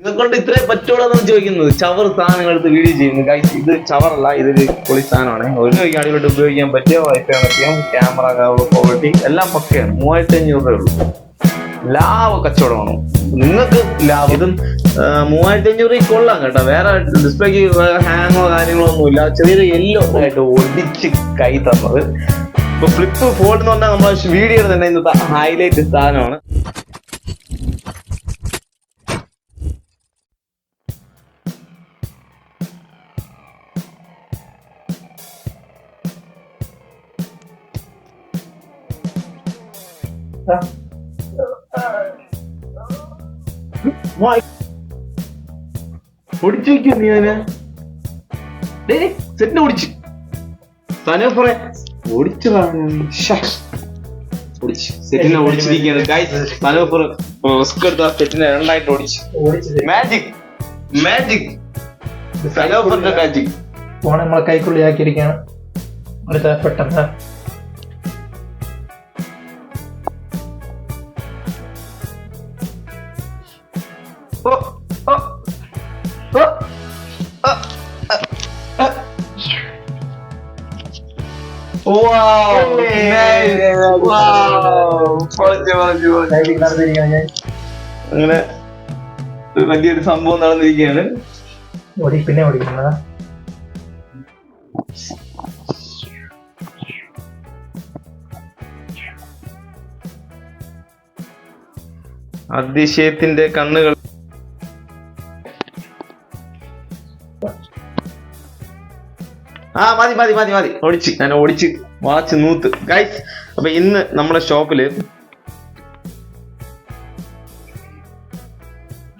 കൊണ്ട് ഇത്രേ പറ്റുള്ളൂ ചോദിക്കുന്നത്. ചവർ സാധനങ്ങൾ എടുത്ത് വീഡിയോ ചെയ്യുന്നു. ഗൈസ് ഇത് ചവറല്ല ഇതൊരു പൊളി സാധനമാണ്. ഒരു അടിപൊളിയായിട്ട് ഉപയോഗിക്കാൻ പറ്റിയ വൈഫൈ കണക്ട് ക്യാമറ ക്വാളിറ്റി എല്ലാം പക്കയാണ്. മൂവായിരത്തി അഞ്ഞൂറ് രൂപ ഉള്ളൂ. ലാഭ കച്ചവടമാണ്. നിങ്ങൾക്ക് ലാഭം. ഇതും മൂവായിരത്തഞ്ഞൂറ് കൊള്ളാം കേട്ടോ. വേറെ ഡിസ്പ്ലേക്ക് ഹാങ്ങോ കാര്യങ്ങളോ ഒന്നുമില്ല ചെറിയൊരു യെല്ലോ ആയിട്ട് ഒടിച്ച് കൈ തന്നത്. ഇപ്പൊ ഫ്ലിപ്പ് ഫോൾഡ് എന്ന് പറഞ്ഞാൽ നമ്മൾ വീഡിയോ തന്നെ ഇന്നത്തെ ഹൈലൈറ്റ് സാധനമാണ്. ഒടിച്ചു വെക്കും നീ അതിനെ സെറ്റിനെ ഓടിച്ചു സനോഫറെ ഓടിച്ചു ഓടിച്ചു സെറ്റിനെ ഓടിച്ചിരിക്കുകയാണ് ഗൈസ് സനോഫർ റിസ്ക് എടുത്ത സെറ്റിനെ രണ്ടായിട്ട് ഓടിച്ചു മാജിക് മാജിക് സനോഫറിന്റെ മാജിക് ഫോൺ നമ്മളെ കൈക്കുള്ളിയാക്കിയിരിക്കുകയാണ് അടുത്ത പെട്ടെന്ന് ഞാൻ അങ്ങനെ ഒരു വലിയൊരു സംഭവം നടന്നിരിക്കുകയാണ്. ഓടി പിന്നെ ഓടിക്കുന്നതാ അതിശയത്തിന്റെ കണ്ണുകൾ ആ മതി മതി മതി മതി. ഓടിച്ച് ഞാൻ ഓടിച്ച്. വാച്ച് നൂത്ത്. ഗൈസ് അപ്പൊ ഇന്ന് നമ്മുടെ ഷോപ്പിൽ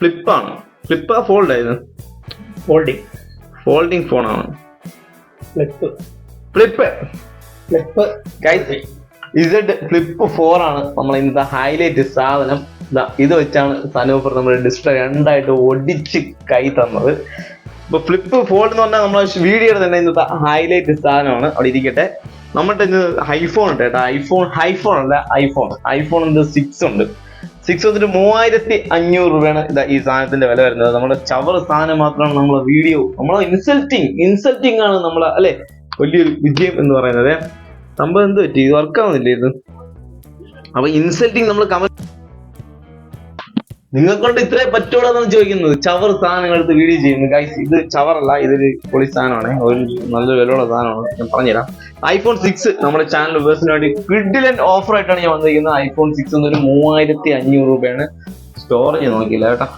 ഫ്ലിപ്പാണ്. ഫ്ലിപ്പ് ഫോൾഡ് ആയിരുന്നു? ഫോൾഡിങ് ഫോൾഡിങ് ഫോണാണ് flip flip. Flip guys Z flip four ആണ് നമ്മൾ ഇന്നത്തെ ഹൈലൈറ്റ് സാധനം. ദാ ഇത് വെച്ചാണ് സനൂപ്പർ നമ്മൾ ഡിസ്പ്ലേ രണ്ടായിട്ട് ഒടിച്ച് കൈ തന്നത്. ഇപ്പൊ ഫ്ലിപ്പ് ഫോൾഡ് എന്ന് പറഞ്ഞാൽ നമ്മളെ വീഡിയോയുടെ തന്നെ ഇന്നത്തെ ഹൈലൈറ്റ് സാധനമാണ്. അവിടെ ഇരിക്കട്ടെ. നമ്മുടെ ഇന്ന് ഐഫോൺ ഉണ്ട് കേട്ടോ. ഐഫോൺ ഐഫോൺ അല്ല ഐഫോൺ ഐഫോൺ ഉണ്ട് സിക്സ് ഉണ്ട്. സിക്സ് വന്നിട്ട് മൂവായിരത്തി അഞ്ഞൂറ് രൂപയാണ് ഈ സാധനത്തിന്റെ വില വരുന്നത്. നമ്മുടെ ചവർ സാധനം മാത്രമാണ് നമ്മളെ വീഡിയോ നമ്മളെ ഇൻസൾട്ടിങ് ഇൻസൾട്ടിങ് ആണ് നമ്മളെ അല്ലെ? വലിയൊരു വിജയം എന്ന് പറയുന്നത്. നമ്മൾ എന്ത് പറ്റി? ഇത് വർക്ക് ആവുന്നില്ലേ ഇത്? അപ്പൊ ഇൻസൾട്ടിങ് നമ്മൾ കമന്റ് നിങ്ങളെ കൊണ്ട് ഇത്രേ പറ്റുള്ളൂ എന്നാണ് ചോദിക്കുന്നത്. ചവർ സാധനങ്ങൾ എടുത്ത് വീഡിയോ ചെയ്യുന്നു. ഗൈസ് ഇത് ചവറല്ല ഇതൊരു പൊളി സാധനമാണ്. ഒരു നല്ല വിലയുള്ള സാധനമാണ്. ഞാൻ പറഞ്ഞുതരാം. ഐഫോൺ സിക്സ് നമ്മുടെ ചാനൽ ഉപേഴ്സിന് വേണ്ടി കിഡിലൻ ഓഫർ ആയിട്ടാണ് ഞാൻ വന്നിരിക്കുന്നത്. ഐഫോൺ സിക്സ് എന്നൊരു മൂവായിരത്തി അഞ്ഞൂറ് രൂപയാണ് സ്റ്റോറേജ് നോക്കിയില്ല കേട്ടോ.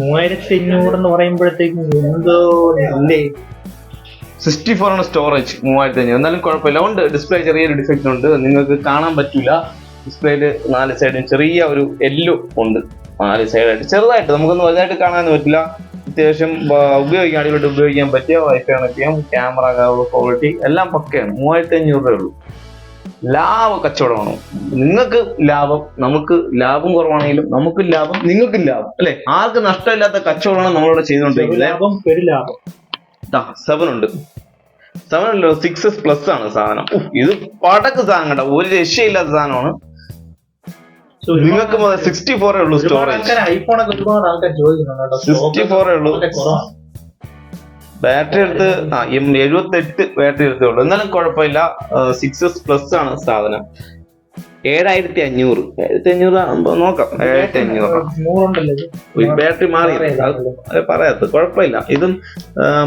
മൂവായിരത്തി അഞ്ഞൂറ് എന്ന് പറയുമ്പോഴത്തേക്കും എന്തോ അല്ലേ സിക്സ്റ്റി ഫോർ ആണ് സ്റ്റോറേജ് മൂവായിരത്തി അഞ്ഞൂറ് എന്നാലും കുഴപ്പമില്ല. ഉണ്ട് ഡിസ്പ്ലേ ചെറിയൊരു ഡിഫക്റ്റ് ഉണ്ട്. നിങ്ങൾക്ക് കാണാൻ പറ്റില്ല ഡിസ്പ്ലേയിൽ നാല് സൈഡും ചെറിയ ഒരു എല്ലോ ഉണ്ട്. നാല് സൈഡായിട്ട് ചെറുതായിട്ട് നമുക്കൊന്നും വലുതായിട്ട് കാണാനൊന്നും പറ്റില്ല. അത്യാവശ്യം ഉപയോഗിക്കാൻ അടിപൊളിയായിട്ട് ഉപയോഗിക്കാൻ പറ്റിയ വൈഫൈ കണക്ട് ക്യാമറ ക്വാളിറ്റി എല്ലാം പക്കയാണ്. മൂവായിരത്തി അഞ്ഞൂറ് രൂപ ഉള്ളൂ. ലാഭ കച്ചവടമാണ്. നിങ്ങൾക്ക് ലാഭം നമുക്ക് ലാഭം കുറവാണെങ്കിലും നമുക്ക് ലാഭം നിങ്ങൾക്ക് ലാഭം. അല്ലെ? ആർക്ക് നഷ്ടമില്ലാത്ത കച്ചവടമാണ് നമ്മളിവിടെ ചെയ്തുകൊണ്ടിരിക്കുന്നത്. ലാഭം ഒരു ലാഭം. സെവൻ ഉണ്ട്. സെവൻ അല്ലോ സിക്സ് പ്ലസ് ആണ് സാധനം. ഇത് പടക്ക് സാധനം കേട്ടോ. ഒരു രക്ഷയില്ലാത്ത സാധനമാണ്. നിങ്ങൾക്ക് സിക്സ്റ്റി ഫോറേ ഉള്ളൂ സ്റ്റോറേജ് ആൾക്കാർ ഐഫോണൊക്കെ ഒരുപാട് ആൾക്കാർ ചോദിക്കുന്നുണ്ട് സിക്സ്റ്റി ഫോറേ ഉള്ളൂ. ബാറ്ററി എടുത്ത് ആ എഴുപത്തി എട്ട് ബാറ്ററി എടുത്തേ ഉള്ളൂ. എന്നാലും കുഴപ്പമില്ല. സിക്സ് പ്ലസ് ആണ് സാധനം. ഏഴായിരത്തി അഞ്ഞൂറ് ഏഴായിരത്തി അഞ്ഞൂറ് ആകുമ്പോ നോക്കാം ഏഴായിരത്തി അഞ്ഞൂറ്. ബാറ്ററി മാറി. പറയാത്ത കുഴപ്പമില്ല. ഇതും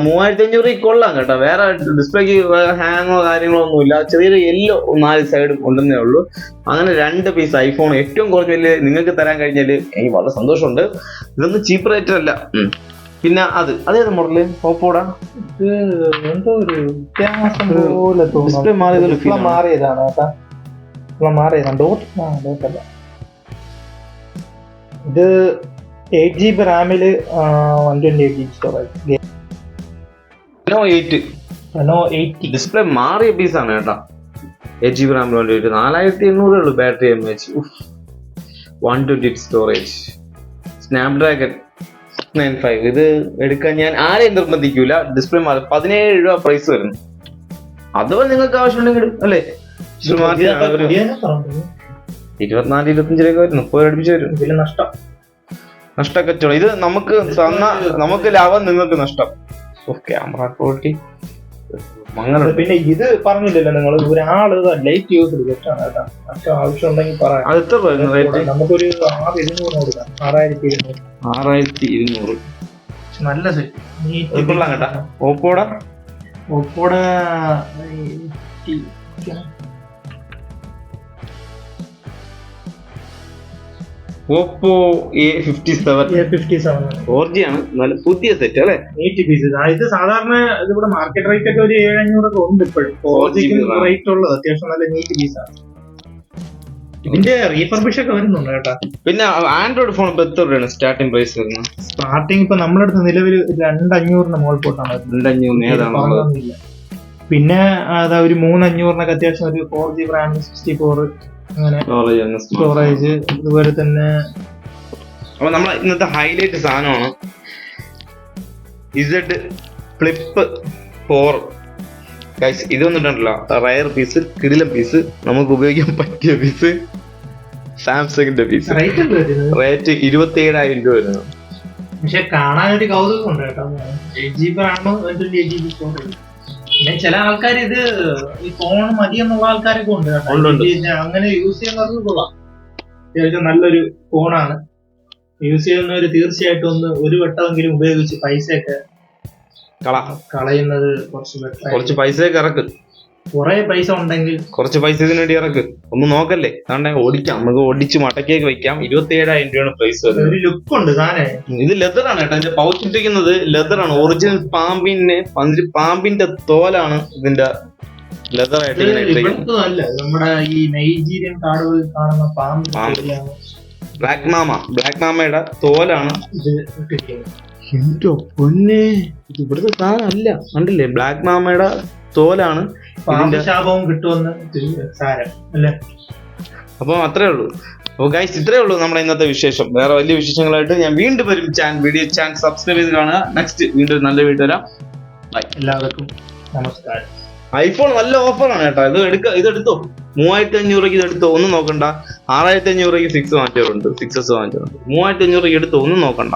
മൂവായിരത്തി അഞ്ഞൂറ് കൊള്ളാം കേട്ടോ. വേറെ ഡിസ്പ്ലേക്ക് ഹാങ്ങോ കാര്യങ്ങളോ ഒന്നുമില്ല ചെറിയൊരു യെല്ലോ നാല് സൈഡ് ഉണ്ടെന്നേ ഉള്ളൂ. അങ്ങനെ രണ്ട് പീസ് ഐഫോൺ ഏറ്റവും കുറഞ്ഞ വലിയ നിങ്ങൾക്ക് തരാൻ കഴിഞ്ഞാൽ എനിക്ക് വളരെ സന്തോഷമുണ്ട്. ഇതൊന്നും ചീപ്പ് റേറ്റ് അല്ല. പിന്നെ അത് അതേത് മോഡൽ ഓപ്പോടാ ഇത് എന്തോ ഒരു വ്യത്യാസം പോലെ ഡിസ്പ്ലേ മാറിയതൊരു ഡിസ്പ്ലേ ഫീൽ മാറിയതാണ്. കേട്ടാ ഡിസ്പ്ലേ മാറിയതാണ് ഡോട്ട് ആ ഡോട്ടല്ല ഇത് eight G B റാമിൽ one twenty eight G B storage eight Reno eight display മാറിയ പീസാണ് കേട്ടോ. എയ്റ്റ് ജി ബി വേണ്ടിയിട്ട് നാലായിരത്തി എണ്ണൂറേ ഉള്ളൂ battery M H one twenty storage Snapdragon nine five ഇത് എടുക്കാൻ ഞാൻ ആരെയും നിർബന്ധിക്കൂല. ഡിസ്പ്ലേ മാറി. പതിനേഴ് രൂപ പ്രൈസ് വരുന്നു. അഥവാ നിങ്ങൾക്ക് ആവശ്യമുണ്ടെങ്കിൽ അല്ലേ? ഇരുപത്തിനാല് ഇരുപത്തഞ്ച് രൂപ വരും. മുപ്പത് അടുപ്പിച്ച് വരും. നഷ്ടം. നഷ്ടം കച്ചവടം ഇത് നമുക്ക് തന്ന നമുക്ക് ലാഭം നിങ്ങൾക്ക് നഷ്ടം. Camera quality. പിന്നെ ഇത് പറഞ്ഞില്ലല്ലോ നിങ്ങൾ ഒരാൾ ലൈറ്റ് യൂസ് കേട്ടോ. മറ്റു ആവശ്യം ഉണ്ടെങ്കിൽ പറയാം നമുക്കൊരു ആറ് ഇരുന്നൂറ് കൊടുക്കാം. ആറായിരത്തി ഇരുന്നൂറ്. ആറായിരത്തി ഇരുന്നൂറ്. നല്ല സെറ്റ് കേട്ടാ. ഓപ്പോടെ? ഒപ്പോടെ Oppo A fifty seven fifty seven four G ആണ്. നല്ല പുതിയ സെറ്റ് അല്ലേ? എയ്റ്റ് പീസ് ഇത് സാധാരണ ഇതിവിടെ മാർക്കറ്റ് റേറ്റ് ഒക്കെ ഒരു ഏഴ് അഞ്ഞൂറൊക്കെ ഉണ്ട് ഇപ്പോഴും. ഫോർ ജിക്ക് റേറ്റ് ഉള്ളത്. അത്യാവശ്യം നല്ല നീറ്റ് പീസാണ് ഇതിന്റെ റീഫർബിഷ് ഒക്കെ വരുന്നുണ്ട് കേട്ടോ. പിന്നെ ആൻഡ്രോയിഡ് ഫോൺ ഇപ്പൊ എത്ര രൂപയാണ് സ്റ്റാർട്ടിംഗ് പ്രൈസ് വരുന്നത്? സ്റ്റാർട്ടിംഗ് ഇപ്പൊ നമ്മുടെ അടുത്ത് നിലവിൽ രണ്ടഞ്ഞൂറിന് മുകളിൽ പോട്ടാണ് രണ്ടഞ്ഞൂറിന് രണ്ടഞ്ഞൂറ് ഏതാണ് പിന്നെ അതാ ഒരു മൂന്നഞ്ഞൂറിനൊക്കെ അത്യാവശ്യം ഒരു four G RAM sixty four അങ്ങനെ സ്റ്റോറേജ് ഇതുപോലെ തന്നെ അപ്പൊ നമ്മൾ ഇന്നത്തെ ഹൈലൈറ്റ് സാധനമാണ് ഇസഡ് ഫ്ലിപ്പ് ഫോർ ഗൈസ് ഇത് വന്നിട്ടുണ്ടല്ലോ റയർ പീസ് കിടിലം പീസ് നമുക്ക് ഉപയോഗിക്കാൻ പറ്റിയ പീസ് സാംസങ്ങിന്റെ പീസ് റേറ്റ് ഇരുപത്തി ഏഴായിരം രൂപ വരുന്നു. പക്ഷെ കാണാൻ ഒരു കൗതുകം ഉണ്ട് കേട്ടോ. Eight G B റാമോ twenty eight G B storage പിന്നെ ചില ആൾക്കാർ ഇത് ഈ ഫോൺ മതി എന്നുള്ള ആൾക്കാരൊക്കെ ഉണ്ട് കേട്ടോ. ഉണ്ട്, ഉണ്ട്. ഇത് അങ്ങനെ യൂസ് ചെയ്യുന്നവർക്ക് കൊള്ളാം. അത്യാവശ്യം നല്ലൊരു ഫോണാണ് യൂസ് ചെയ്യുന്നവർ തീർച്ചയായിട്ടും ഒന്ന് ഒരു വട്ടമെങ്കിലും ഉപയോഗിച്ച് പൈസയൊക്കെ കള. കളയുന്നത് കുറച്ച് കുറച്ച് കുറച്ച് പൈസയൊക്കെ ഇറക്ക്. കുറെ പൈസ ഉണ്ടെങ്കിൽ കുറച്ച് പൈസ ഇതിന് വേണ്ടി ഇറക്ക്. ഒന്ന് നോക്കല്ലേ. അതുകൊണ്ട് ഓടിക്കാം. നമുക്ക് ഓടിച്ച് മടക്കിയൊക്കെ വെക്കാം. ഇരുപത്തി ഏഴായിരം രൂപയാണ് പ്രൈസ് വരുന്നത്. ഒരു ലുക്ക് ഉണ്ട് സാധനം ഇത് ലെതറാണ് കേട്ടോ. ഇതിന്റെ പൗച്ച് ഇട്ടിരിക്കുന്നത് ലെതർ ആണ്. ഒറിജിനൽ പാമ്പിന്റെ പന്തിരി പാമ്പിന്റെ തോലാണ് ഇതിന്റെ ലെതർ ആയിട്ട് ഇങ്ങനെ ഇട്ടിരിക്കുന്നത്. അല്ല. നമ്മുടെ ഈ നൈജീരിയൻ കാടുകളിൽ കാണുന്ന പാമ്പ് ബ്ലാക്ക് മാമ ബ്ലാക്ക് മാമയുടെ തോലാണ് ഇത് ഇട്ടിരിക്കുന്നത്. എന്തോ പൊന്നെ. ഇത് ഇവിടുത്തെ സാധനം അല്ല. കണ്ടില്ലേ? ബ്ലാക്ക് മാമയുടെ തോലാണ് കിട്ടുമെന്ന് സാരം അല്ലേ? അപ്പൊ അത്രേ ഉള്ളൂ. അപ്പൊ ഗൈസ് ഇത്രേ ഉള്ളൂ നമ്മുടെ ഇന്നത്തെ വിശേഷം. വേറെ വലിയ വിശേഷങ്ങളായിട്ട് ഞാൻ വീണ്ടും വരും. ചാൻ വീഡിയോ ചാൻ സബ്സ്ക്രൈബ് ചെയ്ത് കാണുക. നെക്സ്റ്റ് വീണ്ടും നല്ല വീഡിയോ വരാം. എല്ലാവർക്കും നമസ്കാരം. ഐഫോൺ നല്ല ഓഫറാണ് കേട്ടോ. ഇത് എടുക്ക ഇതെടുത്തോ മൂവായിരത്തി അഞ്ഞൂറ് രൂപയ്ക്ക് ഇത് എടുത്തോ? ഒന്നും നോക്കണ്ട. ആറായിരത്തി അഞ്ഞൂറ് രൂപയ്ക്ക് സിക്സ് വാങ്ങിച്ചവരുണ്ട്. സിക്സസ് വാങ്ങിച്ചവരുണ്ട്. മൂവായിരത്തി അഞ്ഞൂറ് രൂപയ്ക്ക് എടുത്തോ? ഒന്നും നോക്കണ്ട.